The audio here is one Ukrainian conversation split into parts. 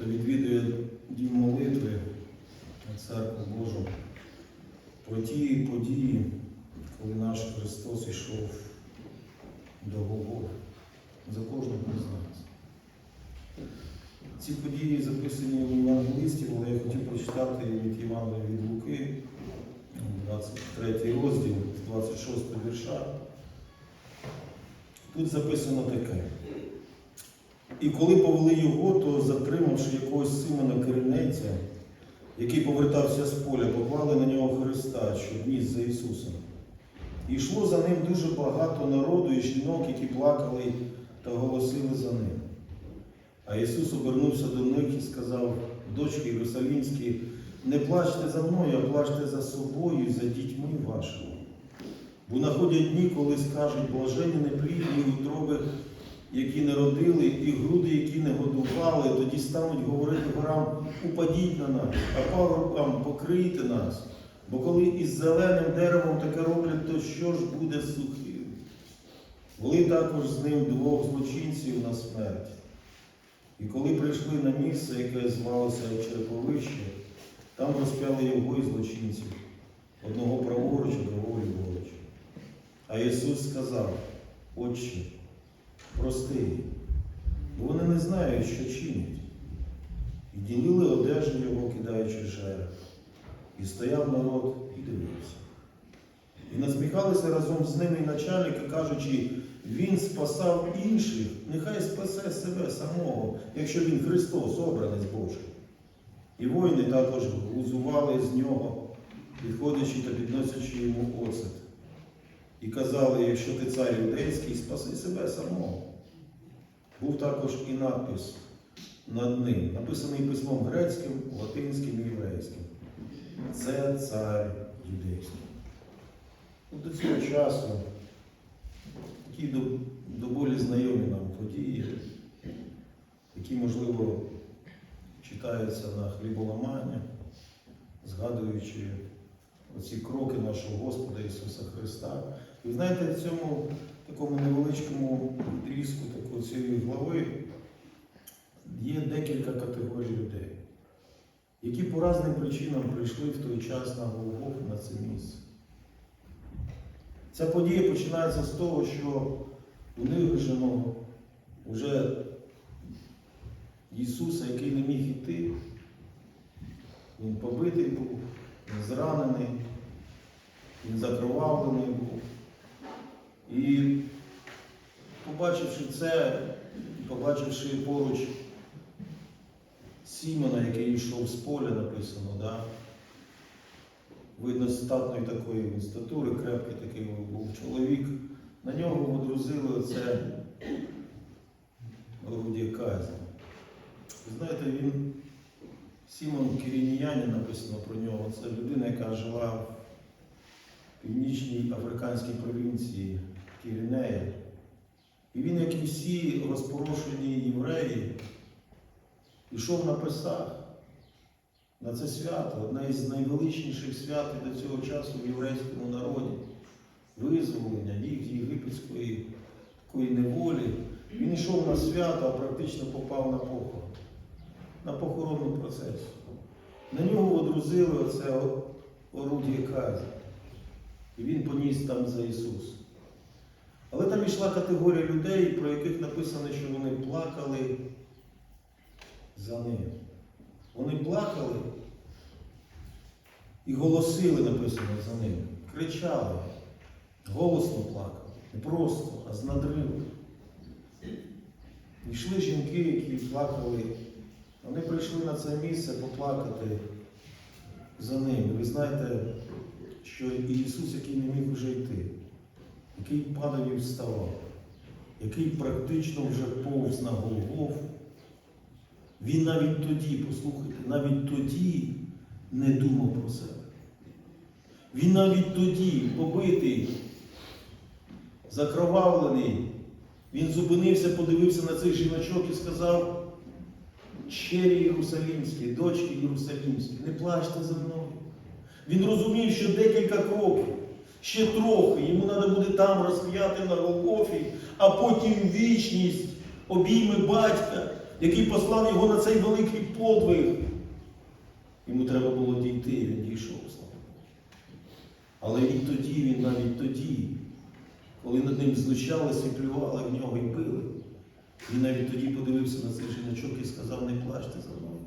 хто відвідує дім молитви на церкву Божу, про ті події, коли наш Христос йшов до Голгофи за кожного з нас. Ці події записані у Євангелистів, але я хотів прочитати від Євангелія від Луки, 23 розділ, 26 вірша. Тут записано таке. І коли повели його, то затримавши якогось Симона Киринеця, який повертався з поля, поклали на нього Христа, що ніс за Ісусом. І йшло за ним дуже багато народу і жінок, які плакали та голосили за ним. А Ісус обернувся до них і сказав, дочки Єрусалімські, не плачте за мною, а плачте за собою і за дітьми вашими. Бо находять дні, коли скажуть, блажені неплідні утроби, які не родили, і груди, які не годували, тоді стануть говорити горам, упадіть на нас, а пагорбам покрийте нас. Бо коли із зеленим деревом таке роблять, то що ж буде сухим? Були також з ним двох злочинців на смерть. І коли прийшли на місце, яке звалося Череповище, там розп'яли його і злочинців, одного праворуч, а другого ліворуч. А Ісус сказав, Отче, прости, бо вони не знають, що чинять. І ділили одежу його, кидаючи жерех. І стояв народ і дивився. І насміхалися разом з ними і начальники, кажучи, він спасав інших, нехай спасе себе самого, якщо він Христос, обранець Божий. І воїни також глузували з нього, підходячи та підносячи йому оцет. І казали, якщо ти цар юдейський, спаси себе самого. Був також і надпис над ним, написаний письмом грецьким, латинським і єврейським. Це цар юдейський. От До цього часу такі до, до болі знайомі нам події, які, можливо, читаються на хліболамання, згадуючи оці кроки нашого Господа Ісуса Христа. Ви знаєте, в цьому такому невеличкому відрізку такої цієї глави є декілька категорій людей, які по різним причинам прийшли в той час на Голгофу на це місце. Ця подія починається з того, що униженого вже Ісуса, який не міг іти, він побитий був, зранений, він закровавлений був. І побачивши це, побачивши поруч Сімона, який йшов з поля, написано, да? видно, статної такої статури, крепкий такий був чоловік, на нього водрузили оце орудія казні. Знаєте, він Сімон Кірініянин написано про нього. Це людина, яка жила в північній африканській провінції Кірінея. І він, як і всі розпорошені євреї, пішов на Песах, на це свято, одне із найвеличніших свят до цього часу в єврейському народі, визволення їх з єгипетської такої неволі. Він йшов на свято, а практично попав на похорон, на похоронну процесію. На нього водрузили оце орудіє казі. І він поніс там за Ісус. Але там йшла категорія людей, про яких написано, що вони плакали за ним. Вони плакали і голосили, написано за ним. Кричали, голосно плакали. Не просто, а з надриву. Йшли жінки, які плакали. Вони прийшли на це місце поплакати за ним. Ви знаєте, що Ісус, який не міг вже йти, який падав і вставав, який практично вже повз на Голгофу, він навіть тоді, послухайте, навіть тоді не думав про себе. Він навіть тоді, побитий, закровавлений, він зупинився, подивився на цих жіночок і сказав, Щері Єрусалімські, дочки Єрусалімські, не плачте за мною. Він розумів, що декілька кроків, ще трохи, йому треба буде там розп'яти на Голгофі, а потім вічність, обійми батька, який послав його на цей великий подвиг. Йому треба було дійти, він дійшов, слава Богу. Але і тоді, він навіть тоді, коли над ним знущалися і плювали в нього і били, він навіть тоді подивився на цей жіночок і сказав, не плачте за мною,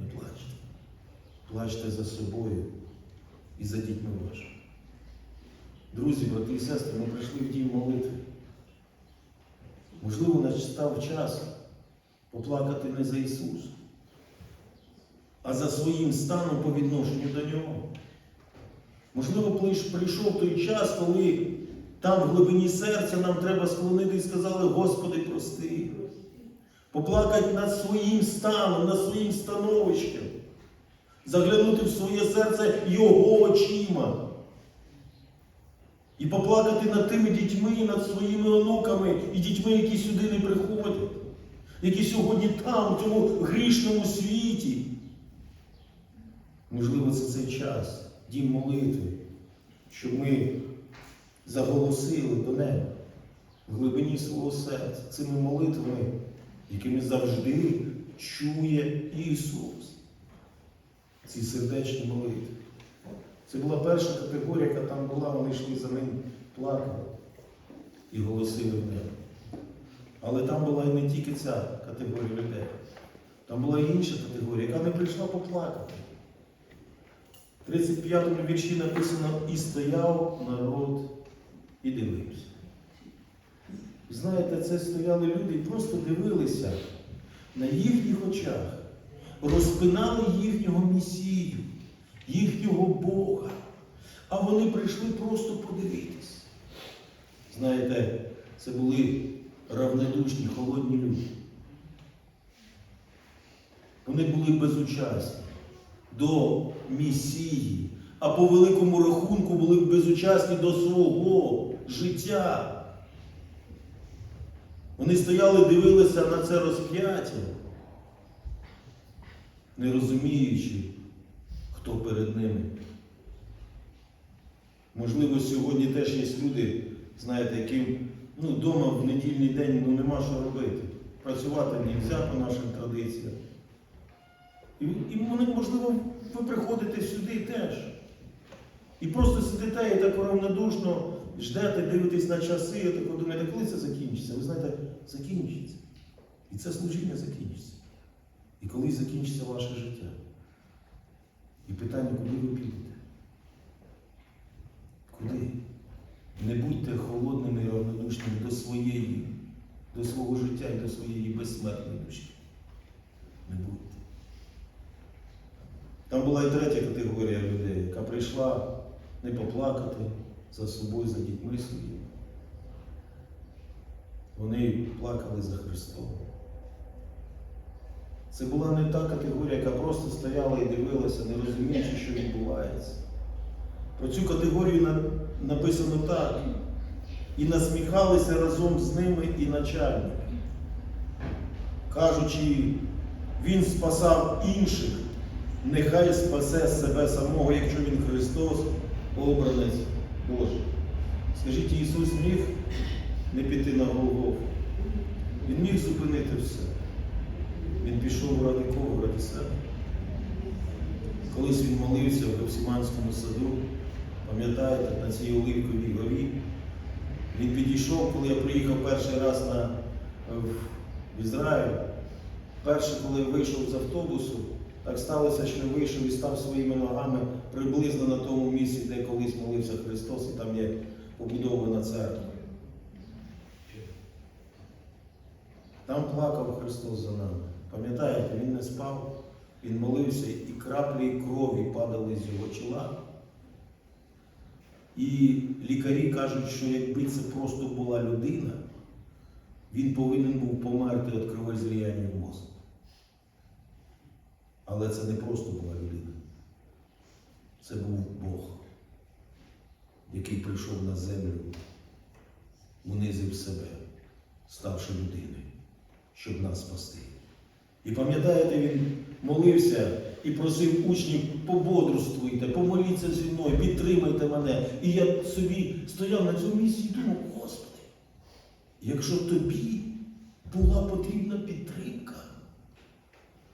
не плачте. Плачте за собою і за дітьми вашими. Друзі, брати і сестри, ми прийшли в дім молитви. Можливо, настав час поплакати не за Ісуса, а за своїм станом по відношенню до Нього. Можливо, прийшов той час, коли там в глибині серця нам треба склонити і сказали, Господи, прости. Поплакати над своїм станом, над своїм становищем, заглянути в своє серце Його очима. І поплакати над тими дітьми, над своїми онуками і дітьми, які сюди не приходять, які сьогодні там, в цьому грішному світі. Можливо, це цей час, дім молитви, щоб ми заголосили до неба в глибині свого серця цими молитвами, якими завжди чує Ісус. Ці сердечні молитви. Це була перша категорія, яка там була, вони йшли за ним, плакали і голосили в небо. Але там була і не тільки ця категорія людей. Там була і інша категорія, яка не прийшла поплакати. В 35-му вірші написано і стояв народ і дивився. Знаєте, це стояли люди і просто дивилися на їхніх очах, розпинали їхнього Месію, їхнього Бога. А вони прийшли просто подивитись. Знаєте, це були равнодушні, холодні люди. Вони були безучасні до місії, а по великому рахунку були безучасні до свого життя. Вони стояли, дивилися на це розп'яття, не розуміючи, хто перед ними. Можливо, сьогодні теж є люди, знаєте, яким ну, вдома в недільний день ну, нема що робити. Працювати не можна по нашим традиціям. І, і вони, можливо, ви приходите сюди теж. І просто сидите і так равнодушно ждете, дивитесь на часи, і так думаєте, коли це закінчиться? Ви знаєте, закінчиться. І це служіння закінчиться. І колись закінчиться ваше життя. І питання, куди ви підете? Куди? Не будьте холодними і равнодушними до своєї, до свого життя і до своєї безсмертної душі. Не будьте. Там була і третя категорія людей, яка прийшла не поплакати за собою, за дітьми своїми. Вони плакали за Христом. Це була не та категорія, яка просто стояла і дивилася, не розуміючи, що відбувається. Про цю категорію написано так. І насміхалися разом з ними і начальники, кажучи, він спасав інших, нехай спасе себе самого, якщо він Христос, обранець Божий. Скажіть, Ісус міг не піти на Голгофу? Він міг зупинити все. Він пішов ради кого? Ради себе. Колись він молився в Гефсиманському саду, пам'ятаєте, на цій Оливковій горі. Він підійшов, коли я приїхав перший раз на, в Ізраїль. Перше, коли вийшов з автобусу, так сталося, що я вийшов і став своїми ногами приблизно на тому місці, де колись молився Христос, і там є побудована церква. Там плакав Христос за нами. Пам'ятаєте, Він не спав, Він молився, і краплі крові падали з його чола. І лікарі кажуть, що якби це просто була людина, він повинен був померти від кровозріяння в мозку. Але це не просто була людина. Це був Бог, який прийшов на землю, унизив себе, ставши людиною, щоб нас спасти. І пам'ятаєте, він молився і просив учнів, пободрствуйте, помоліться зі мною, підтримайте мене. І я собі стояв на цьому місці і думав, Господи, якщо тобі була потрібна підтримка,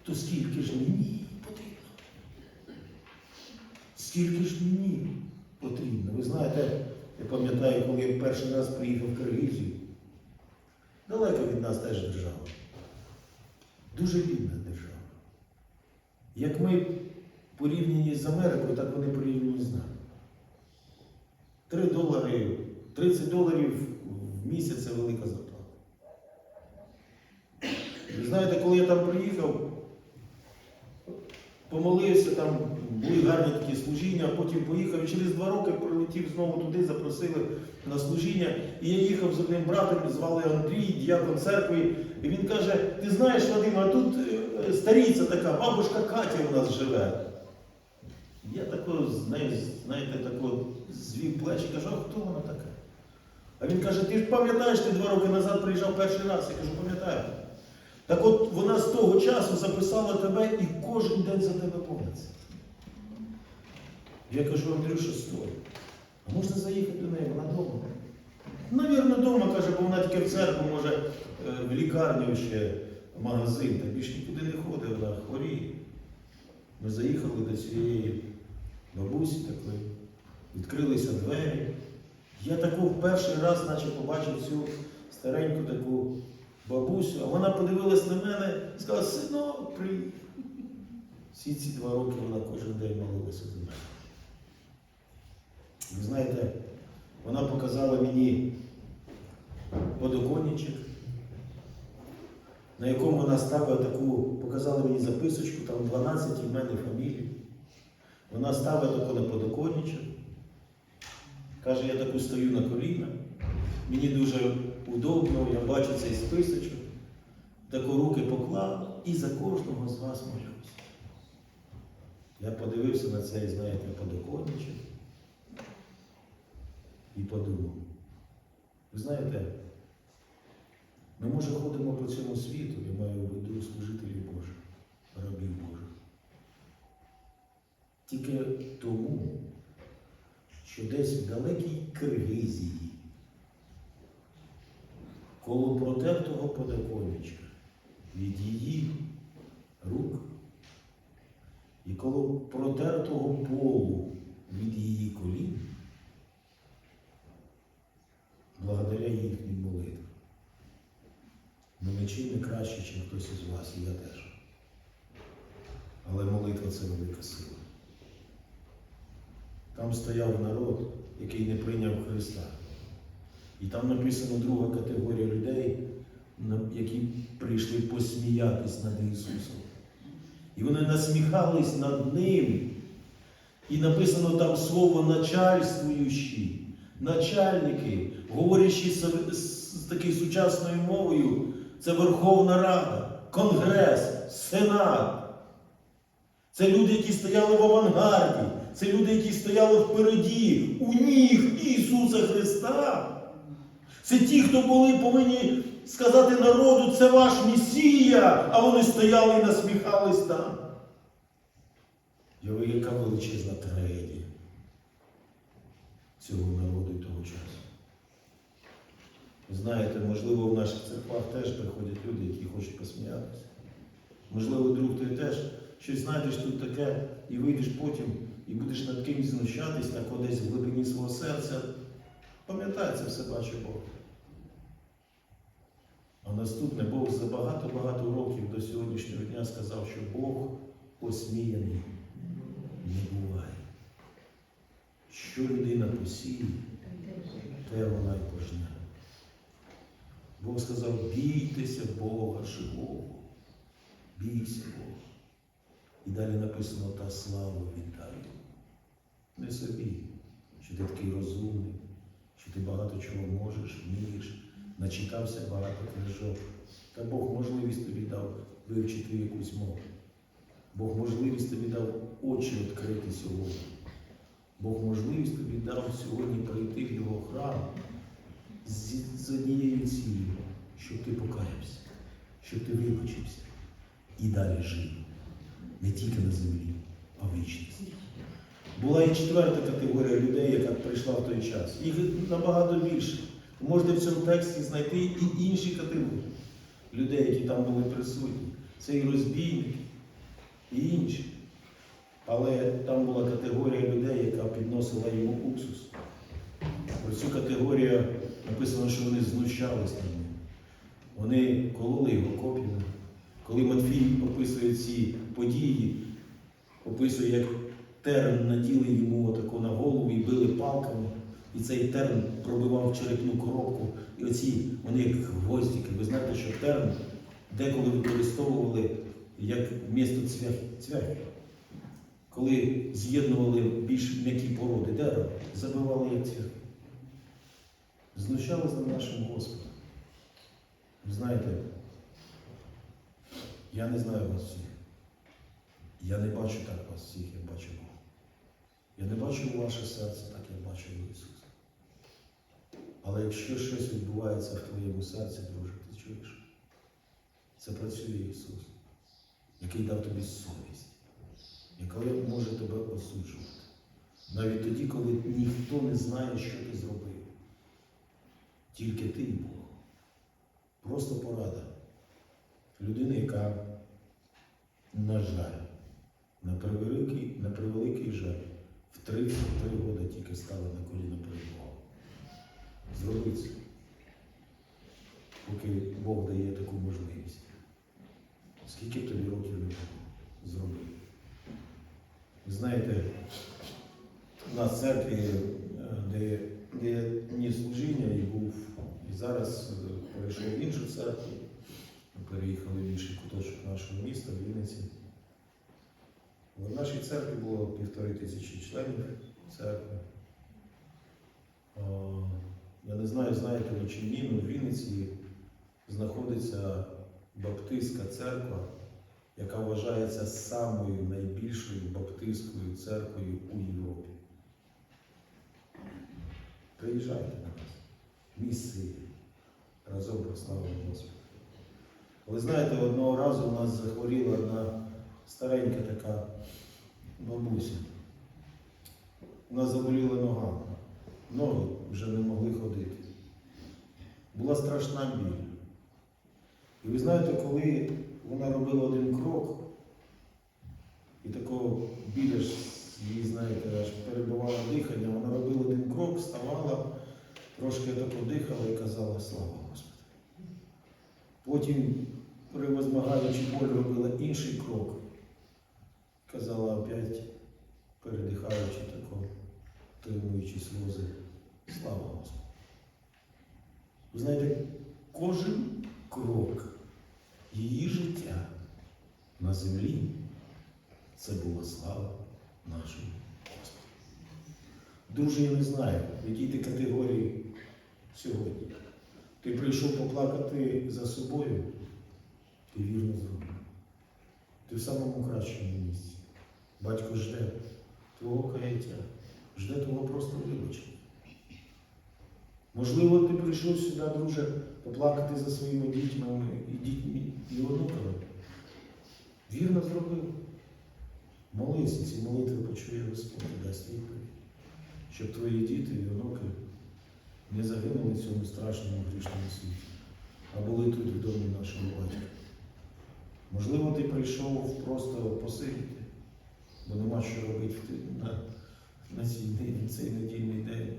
то скільки ж мені потрібно? Скільки ж мені потрібно? Ви знаєте, я пам'ятаю, коли я перший раз приїхав в Киргизію, далеко від нас теж держава. Дуже бідна держава. Як ми порівняні з Америкою, так вони порівняні з нами. 3 долари, 30 доларів в місяць це велика зарплата. Ви знаєте, коли я там приїхав, помолився, там були гарні такі служіння, потім поїхав і через два роки прилетів знову туди, запросили на служіння. І я їхав з одним братом, звали Андрій, діякон церкви. І він каже: ти знаєш, Вадим, а тут е, старіця така, бабушка Катя у нас живе. Я тако знаєте, тако звів плечі, кажу, а хто вона така? А він каже, ти ж пам'ятаєш, ти два роки назад приїжджав перший раз. Я кажу, пам'ятаю. Так от вона з того часу записала тебе і кожен день за тебе помниться. Я кажу, Андрюша, стой. А можна заїхати до неї, вона вдома? Навірно, вдома, каже, бо вона тільки в церкву, може, е, в лікарню ще магазин, та більш нікуди не ходить, вона хворіє. Ми заїхали до цієї бабусі такої, відкрилися двері. Я таку в перший раз наче побачив цю стареньку таку бабусю, а вона подивилась на мене і сказала, синок, привіт. Всі ці два роки вона кожен день молилася до мене. Ви знаєте, вона показала мені подоконничок, на якому вона ставила таку, показала мені записочку, там 12 в мене фамілій. Вона ставила таку на подоконничок. Каже, я таку стою на коліна. Мені дуже удобно, я бачу цей списочок, таку руки поклав і за кожного з вас молюсь. Я подивився на цей, знаєте, подоконничок і подумав. Ви знаєте, ми, може, ходимо по цьому світу, я маю в виду служителів Божих, рабів Божих. Тільки тому, що десь в далекій Киргизії, коло протертого подоконничка від її рук і коло протертого полу від її колін, Нічим не краще, ніж хтось із вас, і я теж. Але молитва це велика сила. Там стояв народ, який не прийняв Христа. І там написано друга категорія людей, які прийшли посміятись над Ісусом. І вони насміхались над Ним. І написано там слово начальствуючі, начальники, говорячи з такою сучасною мовою, це Верховна Рада, Конгрес, Сенат. Це люди, які стояли в авангарді, це люди, які стояли впереді, у ніг Ісуса Христа. Це ті, хто були повинні сказати народу, це ваш Месія, а вони стояли і насміхались там. Його яка величезна трагедія цього народу і того часу. Знаєте, можливо, в наших церквах теж приходять люди, які хочуть посміятися. Можливо, друг ти теж щось знайдеш тут таке і вийдеш потім і будеш над кимось знущатись, так десь в глибині свого серця. Пам'ятай, це все бачить Бог. А наступне Бог за багато-багато років до сьогоднішнього дня сказав, що Бог осміяний не буває. Що людина посіє, те вона й пожне. Бог сказав, бійтеся Бога живого. Бійся Бога. І далі написано та славу віддаю. Не собі, що ти такий розумний, що ти багато чого можеш, вмієш, начитався багато книжок. Та Бог можливість тобі дав вивчити якусь мову. Бог можливість тобі дав очі відкрити сьогодні. Бог можливість тобі дав сьогодні прийти в його храм з, однією цілею, щоб ти покаявся, щоб ти вибачився і далі жив. Не тільки на землі, а в вічності. Була і четверта категорія людей, яка прийшла в той час. Їх набагато більше. Можете в цьому тексті знайти і інші категорії. людей, які там були присутні. Це і розбійник, і інші. Але там була категорія людей, яка підносила йому уксус. Про цю категорію написано, що вони знущались над ним. Вони кололи його коп'ями. Коли Матфій описує ці події, описує, як терн наділи йому отако на голову і били палками, і цей терн пробивав черепну коробку. І оці вони як гвоздики. Ви знаєте, що терн деколи використовували як місто цвяхи. цвяхи. Коли з'єднували більш м'які породи дерева, забивали як цвяхи. Знущались над нашим Господом. Ви знаєте, я не знаю вас всіх. Я не бачу так вас всіх, як бачу Бога. Я не бачу ваше серце так, як бачу Ісуса. Але якщо щось відбувається в твоєму серці, друже, ти чуєш? Це працює Ісус, який дав тобі совість, яка може тебе осуджувати. Навіть тоді, коли ніхто не знає, що ти зробив. Тільки ти і Бог. Просто порада. Людини, яка, на жаль, на превеликий, на превеликий жаль, в 33 роки тільки стала на коліна перед Богом. Зроби це, поки Бог дає таку можливість. Скільки тобі років не було, зроби. Знаєте, у нас церкві, е, де, де ніс служіння і був, і зараз е, перейшов в іншу церкву, переїхали в інший куточок нашого міста, в Вінниці. В нашій церкві було півтори тисячі членів церкви. Я не знаю, знаєте ви чи ні, але в Вінниці знаходиться Баптистська церква, яка вважається самою найбільшою баптистською церквою у Європі. Приїжджайте на нас. Є. Разом прославимо Господа. Ви знаєте, одного разу у нас захворіла одна старенька така бабуся. Нас заболіла нога. Ноги вже не могли ходити. Була страшна біль. І ви знаєте, коли вона робила один крок, і такого біля ж її, знаєте, аж перебувало дихання, вона робила один крок, вставала, трошки тако дихала і казала слава Господи. Потім, превозмагаючи боль, робила інший крок, казала опять, передихаючи тако, тримуючи сльози, слава Господу. Ви знаєте, кожен крок її життя на землі це була слава нашому Господу. Друже, я не знаю, в якій ти категорії сьогодні. Ти прийшов поплакати за собою, ти вірно зробив. Ти в самому кращому місці. Батько жде твого каяття, жде твого просто вибачення. Можливо, ти прийшов сюди, друже, поплакати за своїми дітьми і дітьми і онуками. Вірно зробив. Молися, ці молитви почує Господь дасть відповідь, щоб твої діти і онуки не загинули в цьому страшному грішному світі, а були тут в домі нашого батька. Можливо, ти прийшов просто посидіти, бо нема що робити на, на цій день, цей недільний день.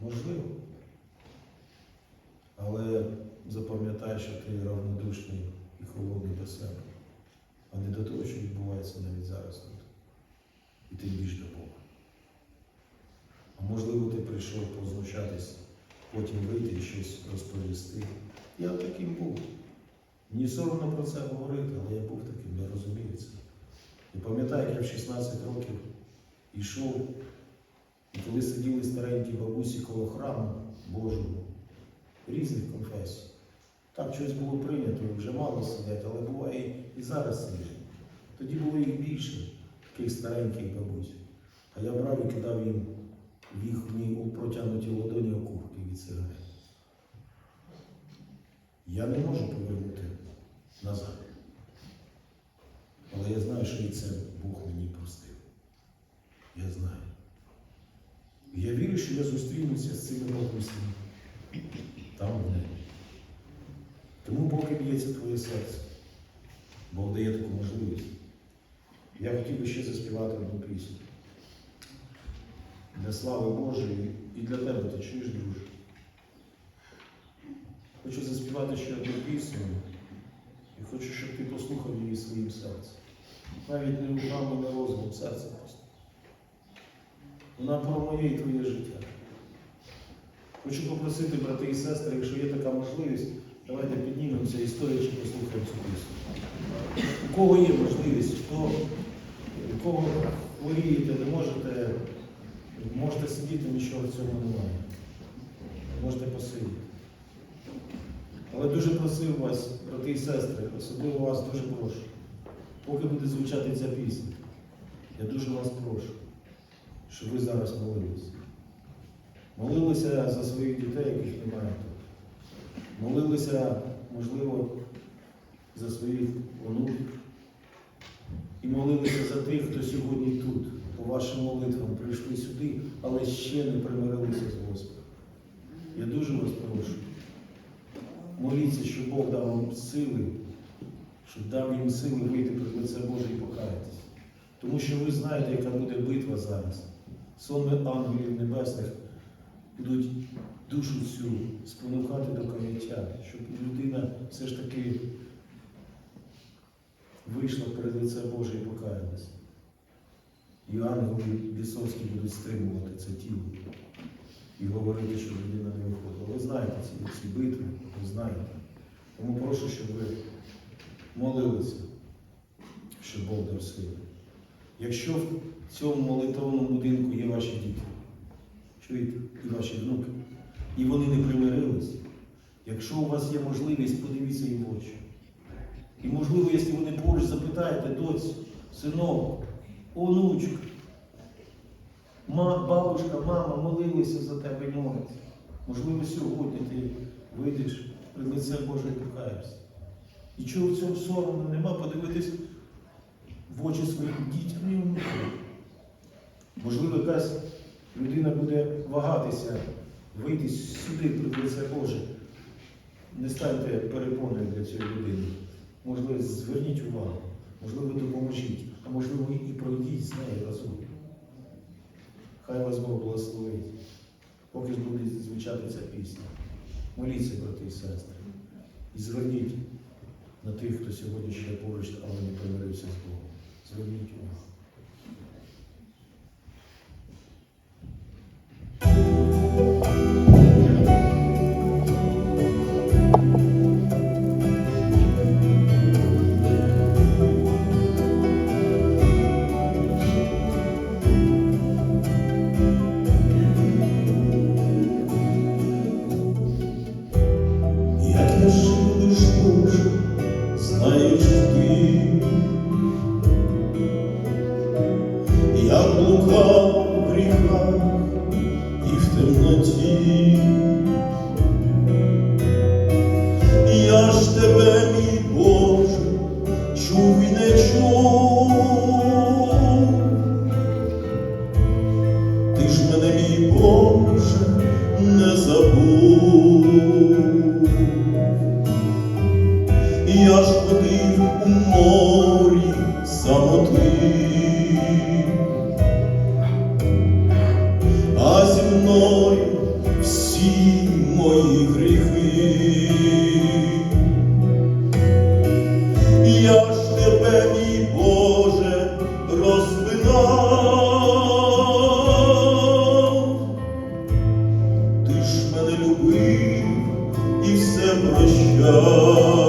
Можливо. Але запам'ятай, що ти равнодушний і холодний до себе, а не до того, що відбувається навіть зараз тут. І тим більш до Бога. А можливо, ти прийшов познущатись, потім вийти і щось розповісти. Я таким був. Мені соромно про це говорити, але я був таким, я розумію це. І пам'ятаю, як я в 16 років йшов, і коли сиділи старенькі бабусі коло храму Божого, різних конфесій. Так щось було прийнято, вже мало сидять, але буває і зараз сидять. Тоді було їх більше, таких стареньких бабусь. А я брав і кидав їм їхні у протягнуті ладоні окурки від сигарет. Я не можу повернути назад. Але я знаю, що і це Бог мені простив. Я знаю. Я вірю, що я зустрінуся з цими бабусями там в небі. Тому глибоке б'ється твоє серце. Бог дає таку можливість. Я хотів би ще заспівати одну пісню. Для слави Божої і для тебе, ти чуєш, друже. Хочу заспівати ще одну пісню і хочу, щоб ти послухав її своїм серцем. Навіть не ушами, не розумом, серцем просто. Вона про моє і твоє життя. Хочу попросити, брати і сестри, якщо є така можливість, давайте піднімемося і стоячи послухаємо цю пісню. У кого є можливість, хто, у кого хворієте, не можете, можете сидіти, нічого в цьому немає. Можете посидіти. Але дуже просив вас, брати і сестри, особливо вас дуже прошу, поки буде звучати ця пісня, я дуже вас прошу, щоб ви зараз молилися. Молилися за своїх дітей, яких немає тут. Молилися, можливо, за своїх онуків. І молилися за тих, хто сьогодні тут, по вашим молитвам, прийшли сюди, але ще не примирилися з Господом. Я дуже вас прошу. Моліться, щоб Бог дав вам сили, щоб дав їм сили вийти перед лице Боже і покаятися. Тому що ви знаєте, яка буде битва зараз. Сонми ангелів небесних будуть душу цю спонукати до каяття, щоб людина все ж таки вийшла перед лице Боже і покаялася. І ангели бісовські будуть стримувати це тіло і говорити, що людина не виходила. Ви знаєте ці, ці битви, ви знаєте. Тому прошу, щоб ви молилися, щоб Бог дав сили. Якщо в цьому молитовному будинку є ваші діти, чуєте, і ваші внуки, і вони не примирились, якщо у вас є можливість, подивіться їм в очі. І можливо, якщо вони поруч запитаєте, доць, синок, онучка, бабушка, мама молилися за тебе і моляться. Можливо, сьогодні ти вийдеш при лице Боже і покаєшся. І чого в цьому сорому нема подивитись в очі своїм дітям і внукам. Можливо, якась людина буде вагатися, вийти сюди при лице Боже. Не станьте перепоною для цієї людини. Можливо, зверніть увагу, можливо, допоможіть, а можливо і пройдіть з нею разом. Хай вас Бог благословить, поки ж буде звучати ця пісня. Моліться, брати і сестри, і зверніть на тих, хто сьогодні ще поруч, але не помирився з Богом. Зверніть увагу. І в темноті. love.